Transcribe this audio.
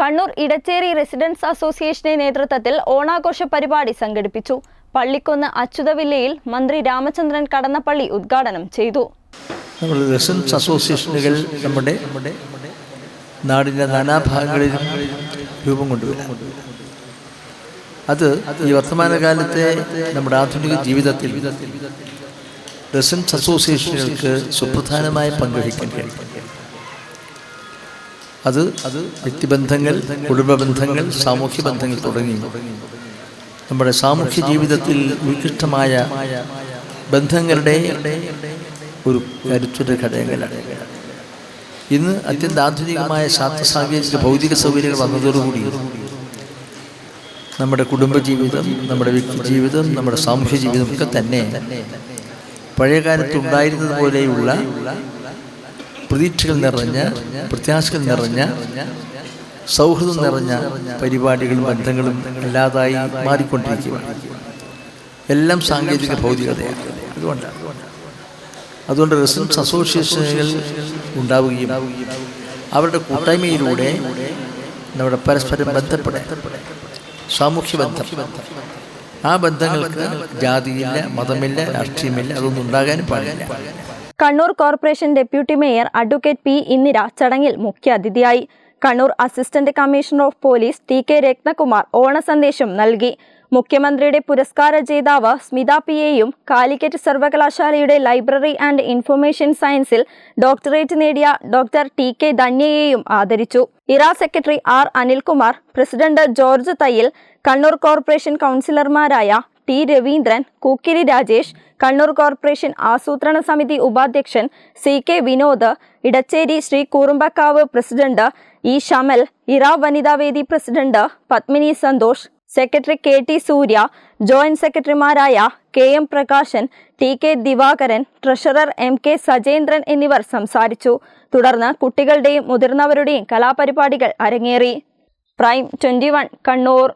Kannur Edachery residence അസോസിയേഷന്റെ നേതൃത്വത്തിൽ ഓണാഘോഷ പരിപാടി സംഘടിപ്പിച്ചു. പള്ളിക്കൊന്ന് അച്യുതവില്ലയിൽ മന്ത്രി രാമചന്ദ്രൻ കടന്നപ്പള്ളി ഉദ്ഘാടനം ചെയ്തു. നമ്മുടെ റെസിഡൻസ് അസോസിയേഷനുകൾ നമ്മുടെ നാടിന്റെ നാനാഭാഗങ്ങളിലും രൂപം കൊണ്ടുവരാം. അത് ഈ വർത്തമാനകാലത്തെ നമ്മുടെ ആധുനിക ജീവിതത്തിൽ റെസിഡൻസ് അസോസിയേഷനുകൾക്ക് സുപ്രധാനമായ പങ്കുവഹിക്കാൻ കഴിയും. അത് അത് വ്യക്തിബന്ധങ്ങൾ കുടുംബ ബന്ധങ്ങൾ സാമൂഹ്യ ബന്ധങ്ങൾ തുടങ്ങി. നമ്മുടെ സാമൂഹ്യ ജീവിതത്തിൽ വികൃഷ്ടമായ ബന്ധങ്ങളുടെ ഒരു കരുത്തുറ്റ ഘടകങ്ങളാണ്. ഇന്ന് അത്യന്താധുനികമായ ശാസ്ത്ര സാങ്കേതിക ഭൗതിക സൗകര്യങ്ങൾ വന്നതോടുകൂടി നമ്മുടെ കുടുംബജീവിതം നമ്മുടെ വ്യക്തി ജീവിതം നമ്മുടെ സാമൂഹ്യ ജീവിതം ഒക്കെ തന്നെ പഴയകാലത്ത് ഉണ്ടായിരുന്നത് പോലെയുള്ള പ്രതീക്ഷകൾ നിറഞ്ഞ പ്രത്യാശകൾ നിറഞ്ഞ സൗഹൃദം നിറഞ്ഞ പരിപാടികളും ബന്ധങ്ങളും അല്ലാതായി മാറിക്കൊണ്ടിരിക്കുകയാണ്. എല്ലാം സാങ്കേതിക ഭൗതികതയാണ്. അതുകൊണ്ടാണ്. അതുകൊണ്ട് റെസിഡൻസ് അസോസിയേഷനുകൾ ഉണ്ടാവുകയും അവരുടെ കൂട്ടായ്മയിലൂടെ നമ്മുടെ പരസ്പരം ബന്ധപ്പെടാൻ സാമൂഹ്യ ബന്ധം. ആ ബന്ധങ്ങൾക്ക് ജാതിയില്ല മതമില്ല രാഷ്ട്രീയമില്ല അതൊന്നും ഉണ്ടാകാനും പാടില്ല. Kannur corporation deputy mayor advocate P Indira ചടങ്ങിൽ മുഖ്യാതിഥിയായി. Kannur assistant commissioner of police T K Ratnakumar ഓണസന്ദേശം നൽകി. മുഖ്യമന്ത്രിയുടെ പുരസ്കാര ജേതാവ് സ്മിത പി എയും കാലിക്കറ്റ് സർവകലാശാലയുടെ ലൈബ്രറി ആൻഡ് ഇൻഫർമേഷൻ സയൻസിൽ ഡോക്ടറേറ്റ് നേടിയ ഡോക്ടർ ടി കെ ധന്യയെയും ആദരിച്ചു. ഇറ secretary R Anilkumar president George Thayyil Kannur corporation കൗൺസിലർമാരായ ടി രവീന്ദ്രൻ കൂക്കിരി രാജേഷ് കണ്ണൂർ കോർപ്പറേഷൻ ആസൂത്രണ സമിതി ഉപാധ്യക്ഷൻ C K Vinod Edacheri Shri Koorumbakkavu president E Shamal ഇറ വനിതാവേദി president Padmini Santhosh secretary K T Surya joint സെക്രട്ടറിമാരായ K M Prakashan T K Divakaran treasurer M K Sajendran എന്നിവർ സംസാരിച്ചു. തുടർന്ന് കുട്ടികളുടെയും മുതിർന്നവരുടെയും കലാപരിപാടികൾ അരങ്ങേറി. Prime twenty Kannur.